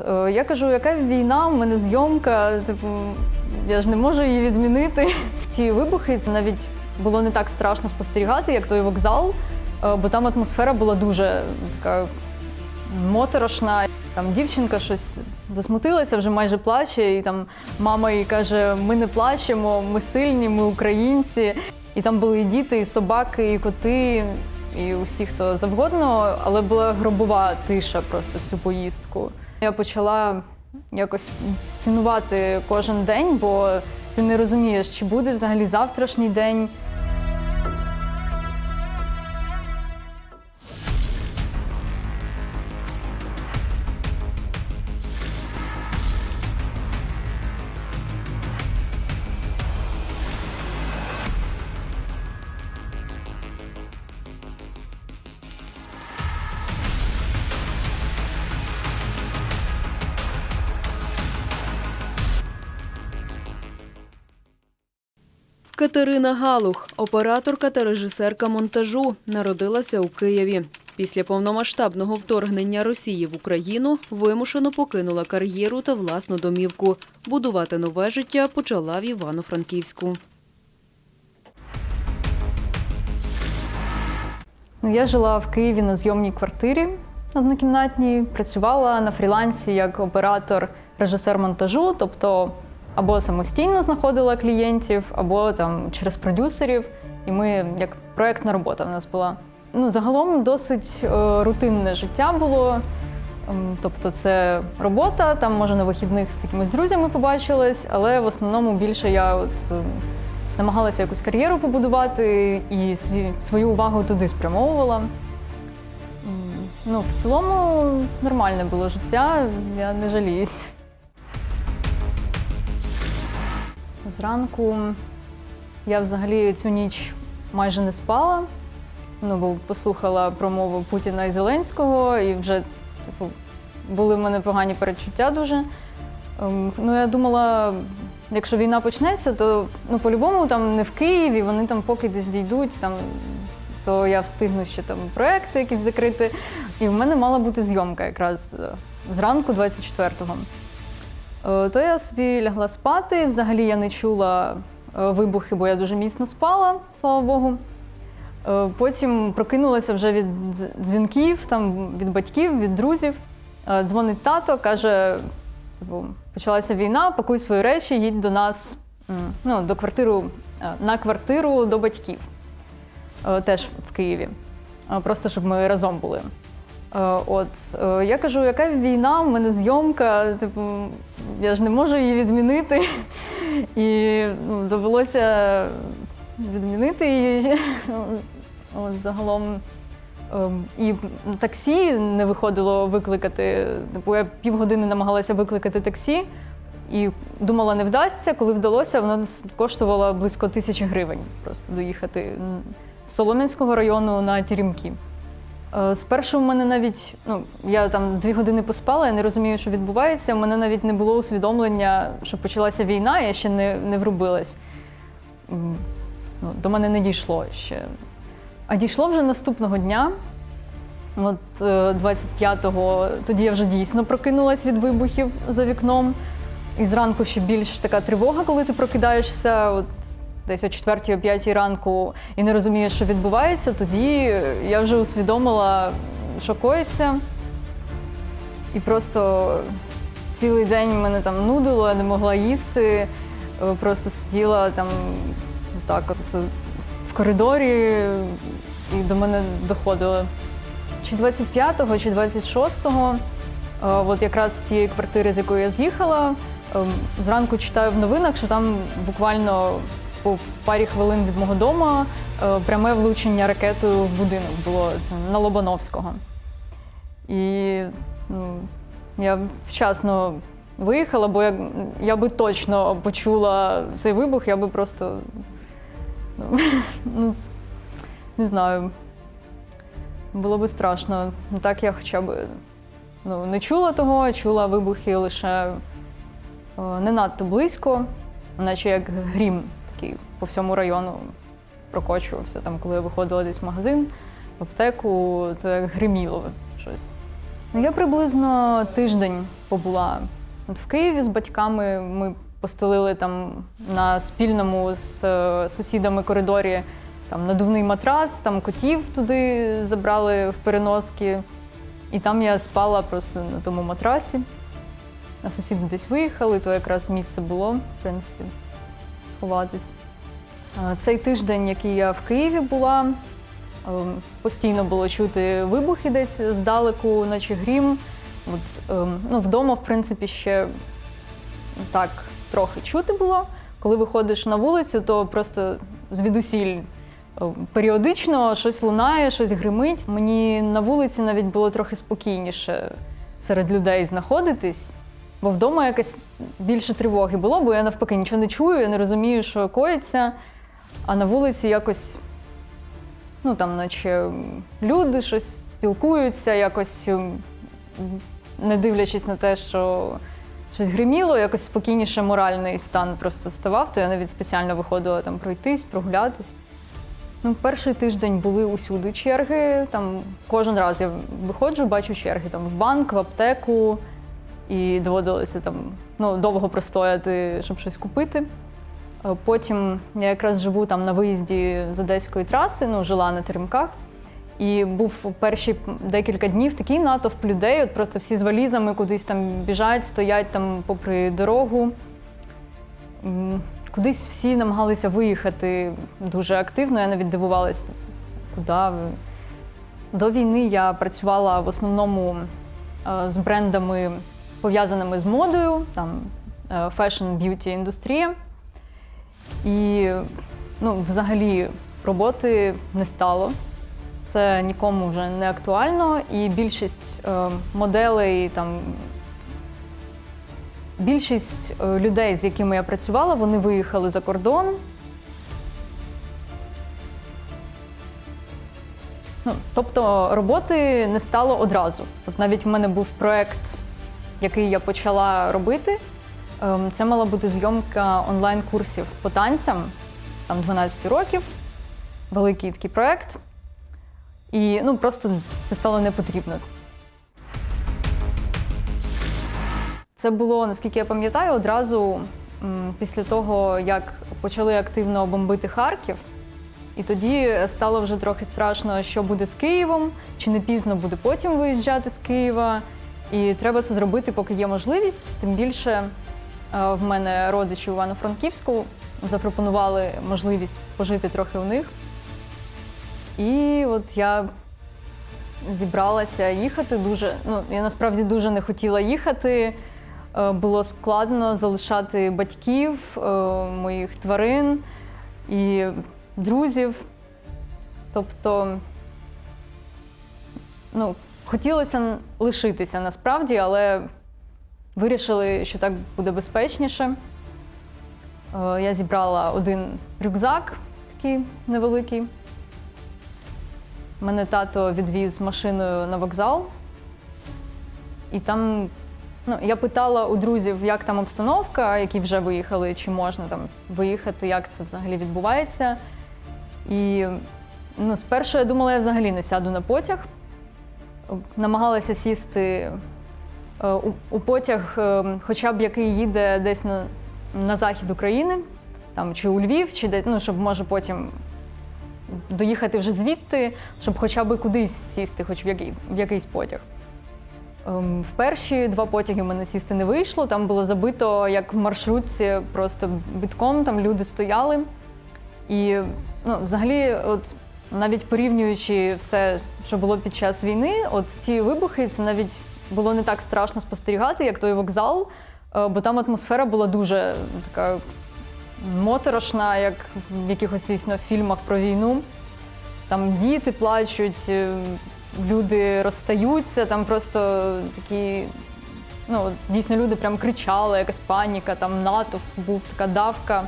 Е, Я кажу, яка війна, в мене зйомка, типу, я ж не можу її відмінити. Ті вибухи це навіть було не так страшно спостерігати, як той вокзал, е, бо там атмосфера була дуже така моторошна. Там дівчинка щось засмутилася, вже майже плаче, і там мама їй каже: ми не плачемо, ми сильні, ми українці. І там були і діти, і собаки, і коти, і усі, хто завгодно, але була гробова тиша просто всю поїздку. Я почала якось цінувати кожен день, бо ти не розумієш, чи буде взагалі завтрашній день. Катерина Галух, операторка та режисерка монтажу, народилася у Києві. Після повномасштабного вторгнення Росії в Україну вимушено покинула кар'єру та власну домівку. Будувати нове життя почала в Івано-Франківську. Ну, Я жила в Києві на зйомній квартирі однокімнатній, працювала на фрілансі як оператор, режисер монтажу, тобто або самостійно знаходила клієнтів, або там через продюсерів. І ми як проєктна робота в нас була. Ну, загалом досить е, рутинне життя було. Ем, Тобто це робота, там може на вихідних з якимись друзями побачилась, але в основному більше я от е, намагалася якусь кар'єру побудувати і свою увагу туди спрямовувала. Ну, в цілому нормальне було життя, я не жаліюсь. Зранку я взагалі цю ніч майже не спала. Ну, бо послухала промову Путіна і Зеленського, і вже типу, були в мене погані передчуття дуже. Ем, Ну, я думала, якщо війна почнеться, то ну, по-любому там не в Києві, вони там поки десь дійдуть, там, то я встигну ще там проекти якісь закрити. І в мене мала бути зйомка якраз е, зранку 24-го. Е, То я собі лягла спати. Взагалі я не чула е, вибухи, бо я дуже міцно спала, слава Богу. Е, Потім прокинулася вже від дзвінків, там, від батьків, від друзів. Дзвонить тато, каже: типу, почалася війна, пакуй свої речі, їдь до нас ну, до квартиру, на квартиру до батьків, теж в Києві. Просто щоб ми разом були. Е, От е, я кажу, яка війна, в мене зйомка, типу, я ж не можу її відмінити. І ну, довелося відмінити її. От, загалом. Ем, І таксі не виходило викликати. Типу, я півгодини намагалася викликати таксі і думала, не вдасться. Коли вдалося, воно коштувало близько тисячі гривень просто доїхати з Солом'янського району на Тірімки. Е, Спершу в мене навіть, ну, я там дві години поспала, я не розумію, що відбувається. У мене навіть не було усвідомлення, що почалася війна, я ще не, не врубилась. Ну, до мене не дійшло ще. А дійшло вже наступного дня. От е, 25-го, тоді я вже дійсно прокинулась від вибухів за вікном. І зранку ще більш така тривога, коли ти прокидаєшся. От десь о 4 о 5 ранку і не розумієш, що відбувається, тоді я вже усвідомила, що коїться. І просто цілий день мене там нудило, я не могла їсти, е, просто сиділа там так от в коридорі, і до мене доходило. Чи 25-го, чи 26-го, е, от якраз з тієї квартири, з якої я з'їхала, е, зранку читаю в новинах, що там буквально по парі хвилин від мого дому е, пряме влучення ракетою в будинок було на Лобановського. І ну, я вчасно виїхала, бо я, я би точно почула цей вибух, я би просто ну, ну, не знаю. Було би страшно. Ну, Так я хоча б ну, не чула того, чула вибухи лише е, не надто близько, наче як грім такий по всьому району прокочувався. Там, коли я виходила десь в магазин, в аптеку, то як гриміло щось. Ну, я приблизно тиждень побула от в Києві з батьками. Ми постелили там на спільному з е, сусідами коридорі там надувний матрац, там котів туди забрали в переноски. І там я спала просто на тому матрасі. А сусіди десь виїхали, то якраз місце було, в принципі, сховатись. Цей тиждень, який я в Києві була, постійно було чути вибухи десь здалеку, наче грім. От, е, ну, вдома, в принципі, ще так трохи чути було. Коли виходиш на вулицю, то просто звідусіль е, періодично щось лунає, щось гримить. Мені на вулиці навіть було трохи спокійніше серед людей знаходитись, бо вдома якось більше тривоги було, бо я навпаки нічого не чую, я не розумію, що коїться. А на вулиці якось, ну там, наче люди щось спілкуються, якось не дивлячись на те, що щось гриміло, якось спокійніше моральний стан просто ставав, то я навіть спеціально виходила там пройтись, прогулятись. Ну, перший тиждень були усюди черги. Там кожен раз я виходжу, бачу черги там в банк, в аптеку, і доводилося там ну, довго простояти, щоб щось купити. Е, Потім я якраз живу там на виїзді з одеської траси, ну, жила на Теремках. І був перші декілька днів такий натовп людей, от просто всі з валізами кудись там біжать, стоять там попри дорогу. Кудись всі намагалися виїхати дуже активно. Я навіть дивувалась, куди. До війни я працювала в основному е, з брендами, пов'язаними з модою, там е, фешн б'юті індустрія. І ну, взагалі роботи не стало. Це нікому вже не актуально, і більшість е, моделей там. Більшість е, людей, з якими я працювала, вони виїхали за кордон. Ну, тобто роботи не стало одразу. От навіть в мене був проект, який я почала робити. Ем, Це мала бути зйомка онлайн-курсів по танцям, там 12 років, великий такий проект. І ну, просто це стало не потрібно. Це було, наскільки я пам'ятаю, одразу після того, як почали активно бомбити Харків. І тоді стало вже трохи страшно, що буде з Києвом, чи не пізно буде потім виїжджати з Києва. І треба це зробити, поки є можливість. Тим більше е, в мене родичі Івано-Франківську запропонували можливість пожити трохи у них. І от я зібралася їхати дуже. Ну, я насправді дуже не хотіла їхати. Е, Було складно залишати батьків, е, моїх тварин і друзів. Тобто, ну, хотілося лишитися насправді, але вирішили, що так буде безпечніше. Е, Я зібрала один рюкзак, такий невеликий. Мене тато відвіз машиною на вокзал. І там ну, я питала у друзів, як там обстановка, які вже виїхали, чи можна там виїхати, як це взагалі відбувається. І ну, спершу я думала, я взагалі не сяду на потяг. Намагалася сісти е, у, потяг, е, хоча б який їде десь на, на захід України, там, чи у Львів, чи десь, ну, щоб може потім доїхати вже звідти, щоб хоча б кудись сісти, хоч в, який, в якийсь потяг. Ем, В перші два потяги в мене сісти не вийшло. Там було забито, як в маршрутці, просто бітком, там люди стояли. І ну, взагалі, от навіть порівнюючи все, що було під час війни, от ті вибухи, це навіть було не так страшно спостерігати, як той вокзал, е, бо там атмосфера була дуже така моторошна, як в якихось дійсно фільмах про війну. Там діти плачуть, е, люди розстаються, там просто такі, ну, дійсно люди прям кричали, якась паніка, там натовп був, така давка.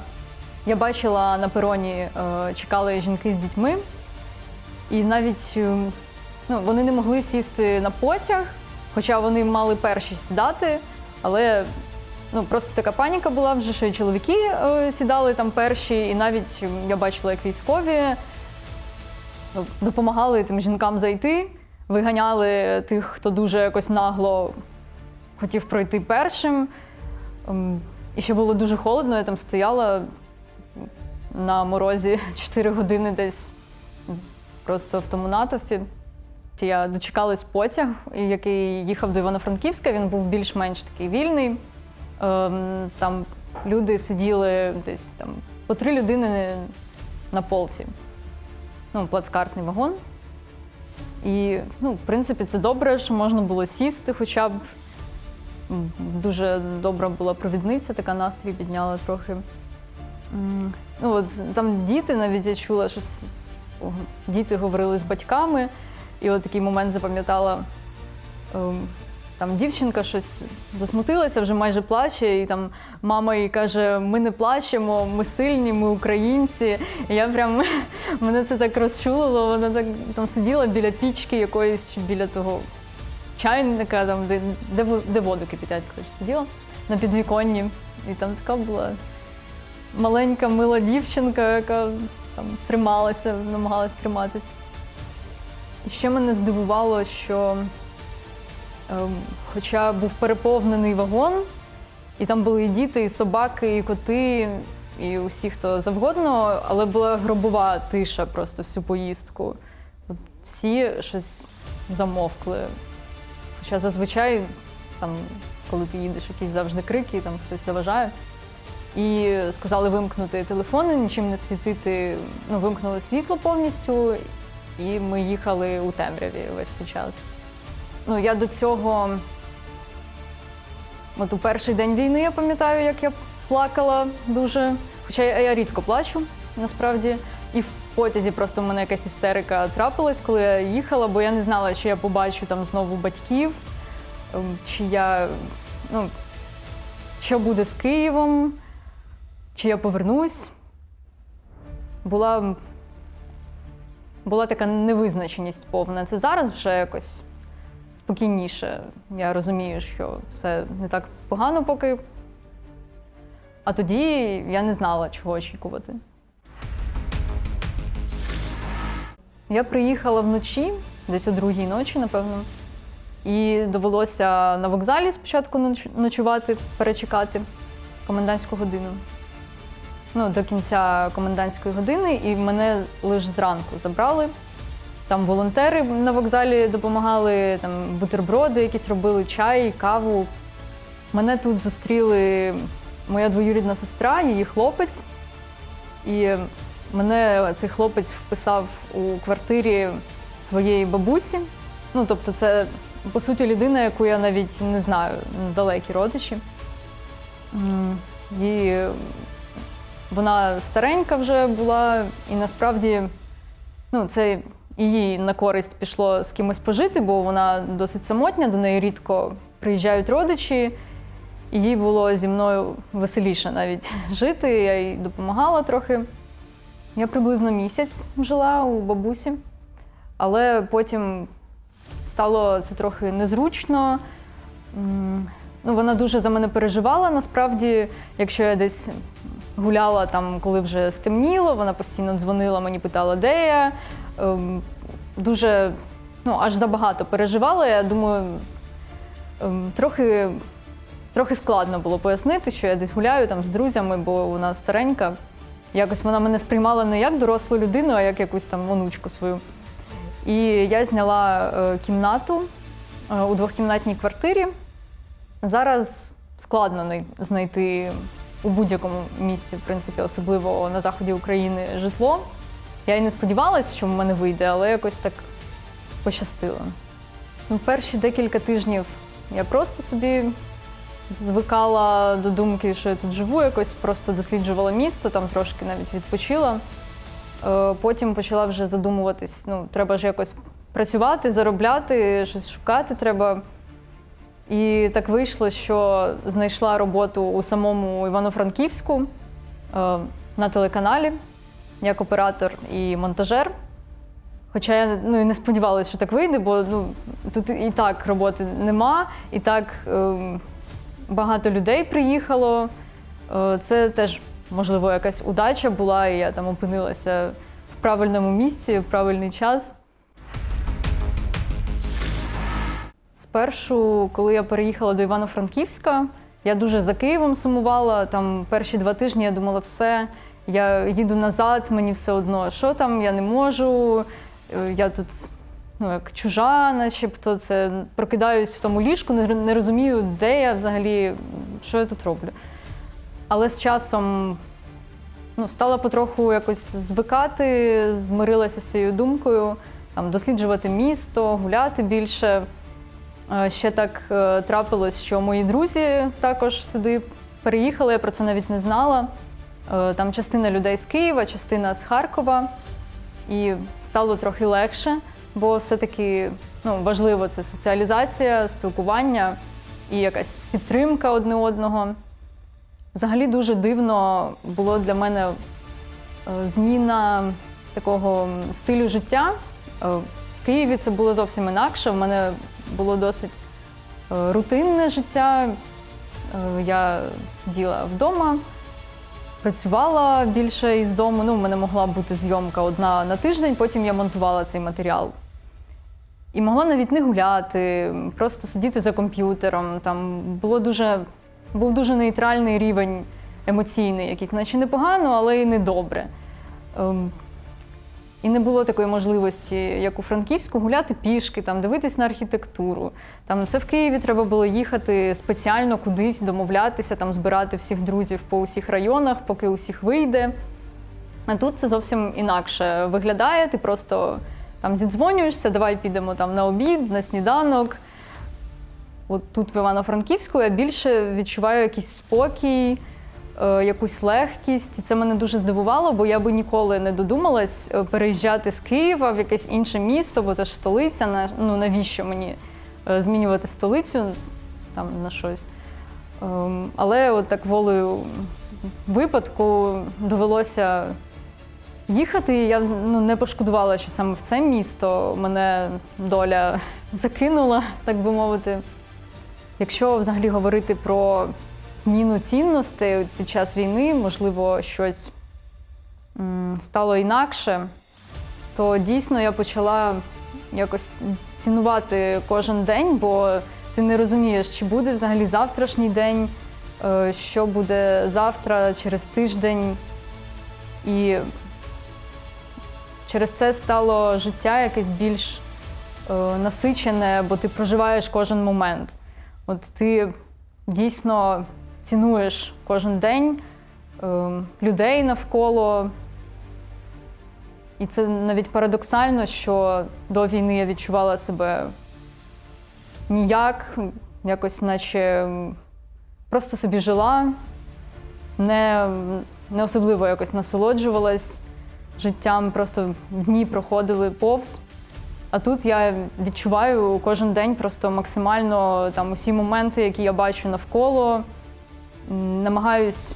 Я бачила на пероні, е, чекали жінки з дітьми, і навіть е, ну, вони не могли сісти на потяг, хоча вони мали перші сідати, але ну, просто така паніка була вже, що і чоловіки е, сідали там перші, і навіть я бачила, як військові ну, допомагали тим жінкам зайти, виганяли тих, хто дуже якось нагло хотів пройти першим. Ем, І ще було дуже холодно, я там стояла на морозі 4 години десь просто в тому натовпі. Я дочекалась потяг, який їхав до Івано-Франківська. Він був більш-менш такий вільний. Ем, Там люди сиділи десь там по три людини на полці. Ну, плацкартний вагон. І, ну, в принципі, це добре, що можна було сісти хоча б. Дуже добра була провідниця, така настрій підняла трохи. Ну, от, там діти навіть я чула, що с- о, діти говорили з батьками, і от такий момент запам'ятала. ем, Там дівчинка щось засмутилася, вже майже плаче, і там мама їй каже: ми не плачемо, ми сильні, ми українці. І я прям мене це так розчулило. Вона так там сиділа біля пічки якоїсь чи біля того чайника, там, де, де, де воду кипятять, коротше, сиділа на підвіконні. І там така була маленька мила дівчинка, яка там трималася, намагалась триматись. І ще мене здивувало, що ем, хоча був переповнений вагон, і там були і діти, і собаки, і коти, і усі, хто завгодно, але була гробова тиша просто всю поїздку. От всі щось замовкли. Хоча зазвичай, там, коли ти їдеш, якісь завжди крики, там хтось заважає. І сказали вимкнути телефони, нічим не світити. Ну, вимкнули світло повністю, і ми їхали у темряві весь цей час. Ну, я до цього, от у перший день війни я пам'ятаю, як я плакала дуже. Хоча я, я рідко плачу, насправді. І в потязі просто в мене якась істерика трапилась, коли я їхала, бо я не знала, чи я побачу там знову батьків, ем, чи я, ну, що буде з Києвом, чи я повернусь. Була, була така невизначеність повна. Це зараз вже якось спокійніше. Я розумію, що все не так погано поки. А тоді я не знала, чого очікувати. Я приїхала вночі, десь о другій ночі, напевно, і довелося на вокзалі спочатку ночувати, перечекати комендантську годину. Ну, до кінця комендантської години, і мене лише зранку забрали. Там волонтери на вокзалі допомагали, там бутерброди якісь робили, чай, каву. Мене тут зустріли моя двоюрідна сестра, її хлопець. І мене цей хлопець вписав у квартирі своєї бабусі. Ну, тобто, це по суті людина, яку я навіть не знаю, далекі родичі. І вона старенька вже була, і насправді ну, це їй на користь пішло з кимось пожити, бо вона досить самотня, до неї рідко приїжджають родичі. І їй було зі мною веселіше навіть жити. Я їй допомагала трохи. Я приблизно місяць жила у бабусі, але потім стало це трохи незручно. Ну, вона дуже за мене переживала. Насправді, якщо я десь гуляла там, коли вже стемніло, вона постійно дзвонила, мені питала, де я. Ем, Дуже ну, аж забагато переживала. Я думаю, ем, трохи, трохи складно було пояснити, що я десь гуляю там з друзями, бо вона старенька. Якось вона мене сприймала не як дорослу людину, а як якусь там онучку свою. І я зняла е, кімнату е, у двохкімнатній квартирі. Зараз складно знайти у будь-якому місці, в принципі, особливо на заході України, житло. Я й не сподівалася, що в мене вийде, але якось так пощастило. Ну, перші декілька тижнів я просто собі звикала до думки, що я тут живу, якось просто досліджувала місто, там трошки навіть відпочила. Е, Потім почала вже задумуватись, ну, треба ж якось працювати, заробляти, щось шукати треба. І так вийшло, що знайшла роботу у самому Івано-Франківську е, на телеканалі як оператор і монтажер. Хоча я ну, і не сподівалася, що так вийде, бо ну, тут і так роботи нема, і так ем, багато людей приїхало. Е, це теж, можливо, якась удача була, і я там опинилася в правильному місці, в правильний час. Спершу, коли я переїхала до Івано-Франківська, я дуже за Києвом сумувала. Там перші два тижні я думала, все, я їду назад, мені все одно, що там, я не можу, е, я тут ну, як чужа, начебто, це прокидаюсь в тому ліжку, не, розумію, де я взагалі, що я тут роблю. Але з часом ну, стала потроху якось звикати, змирилася з цією думкою, там, досліджувати місто, гуляти більше. Ще так е, трапилось, що мої друзі також сюди переїхали, я про це навіть не знала. Е, Там частина людей з Києва, частина з Харкова. І стало трохи легше, бо все-таки ну, важливо це соціалізація, спілкування і якась підтримка одне одного. Взагалі дуже дивно було для мене е, зміна такого стилю життя. В Києві це було зовсім інакше. В мене було досить е, рутинне життя. Е, Я сиділа вдома, працювала більше із дому. Ну, в мене могла бути зйомка одна на тиждень, потім я монтувала цей матеріал. І могла навіть не гуляти, просто сидіти за комп'ютером. Там було дуже, був дуже нейтральний рівень емоційний, якийсь, наче непогано, але і не добре. Ем, І не було такої можливості, як у Франківську, гуляти пішки, там, дивитись на архітектуру. Там це в Києві треба було їхати спеціально кудись, домовлятися, там, збирати всіх друзів по усіх районах, поки усіх вийде. А тут це зовсім інакше виглядає. Ти просто там зідзвонюєшся, давай підемо там на обід, на сніданок. От тут в Івано-Франківську я більше відчуваю якийсь спокій, якусь легкість. І це мене дуже здивувало, бо я би ніколи не додумалась е, переїжджати з Києва в якесь інше місто, бо це ж столиця. Ну навіщо мені е, змінювати столицю там на щось. Ем, Але от так волею випадку довелося їхати. і Я ну, не пошкодувала, що саме в це місто мене доля закинула, так би мовити. Якщо взагалі говорити про зміну цінностей під час війни, можливо, щось стало інакше, то дійсно я почала якось цінувати кожен день, бо ти не розумієш, чи буде взагалі завтрашній день, е, що буде завтра, через тиждень. І через це стало життя якесь більш е, насичене, бо ти проживаєш кожен момент. От ти дійсно цінуєш кожен день е, людей навколо. І це навіть парадоксально, що до війни я відчувала себе ніяк, якось наче просто собі жила, не, не особливо якось насолоджувалась життям, просто дні проходили повз. А тут я відчуваю кожен день просто максимально там усі моменти, які я бачу навколо. Намагаюсь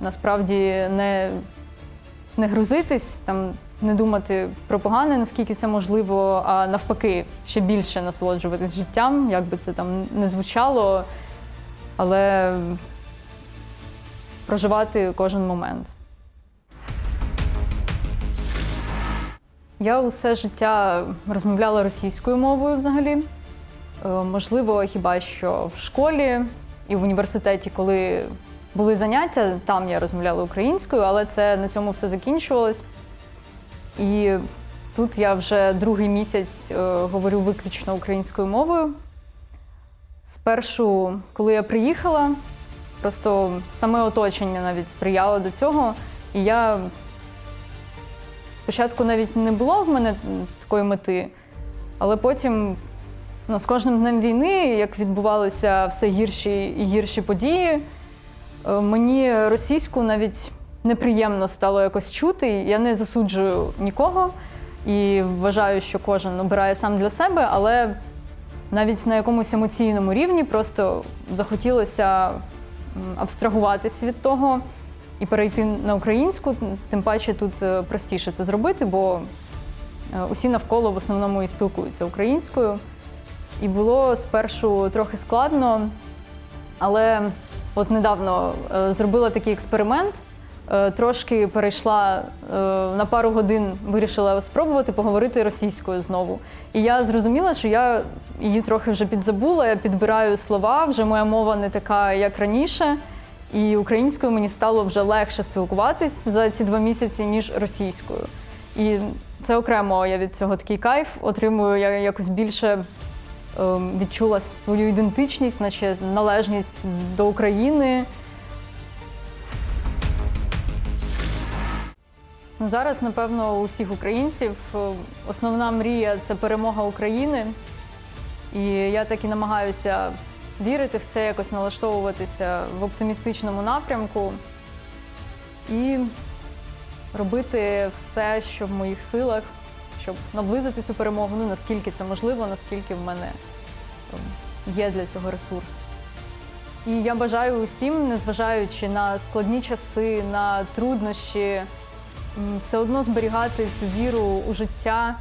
насправді не, не грузитись, там, не думати про погане, наскільки це можливо, а навпаки, ще більше насолоджуватись життям, як би це там не звучало, але проживати кожен момент. Я усе життя розмовляла російською мовою взагалі. Е, Можливо, хіба що в школі і в університеті, коли були заняття, там я розмовляла українською, але це на цьому все закінчувалось. І тут я вже другий місяць е, говорю виключно українською мовою. Спершу, коли я приїхала, просто саме оточення навіть сприяло до цього. І я Спочатку навіть не було в мене такої мети, але потім, ну, з кожним днем війни, як відбувалися все гірші і гірші події, е, мені російську навіть неприємно стало якось чути. Я не засуджую нікого і вважаю, що кожен обирає сам для себе, але навіть на якомусь емоційному рівні просто захотілося абстрагуватись від того і перейти на українську, тим паче тут е, простіше це зробити, бо е, усі навколо в основному і спілкуються українською. І було спершу трохи складно, але от недавно е, зробила такий експеримент. е, трошки перейшла е, на пару годин, вирішила спробувати поговорити російською знову. І я зрозуміла, що я її трохи вже підзабула, я підбираю слова, вже моя мова не така, як раніше. І українською мені стало вже легше спілкуватись за ці два місяці, ніж російською. І це окремо я від цього такий кайф отримую. Я якось більше відчула свою ідентичність, наче належність до України. Ну, зараз, напевно, у всіх українців е, основна мрія це перемога України. І я так і намагаюся вірити в це, якось налаштовуватися в оптимістичному напрямку і робити все, що в моїх силах, щоб наблизити цю перемогу, ну наскільки це можливо, наскільки в мене ем, є для цього ресурс. І я бажаю усім, незважаючи на складні часи, на труднощі, все одно зберігати цю віру у життя,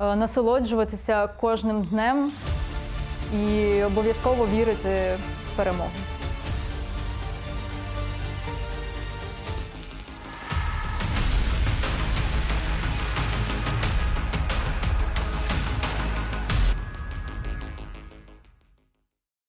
е, насолоджуватися кожним днем і обов'язково вірити в перемогу.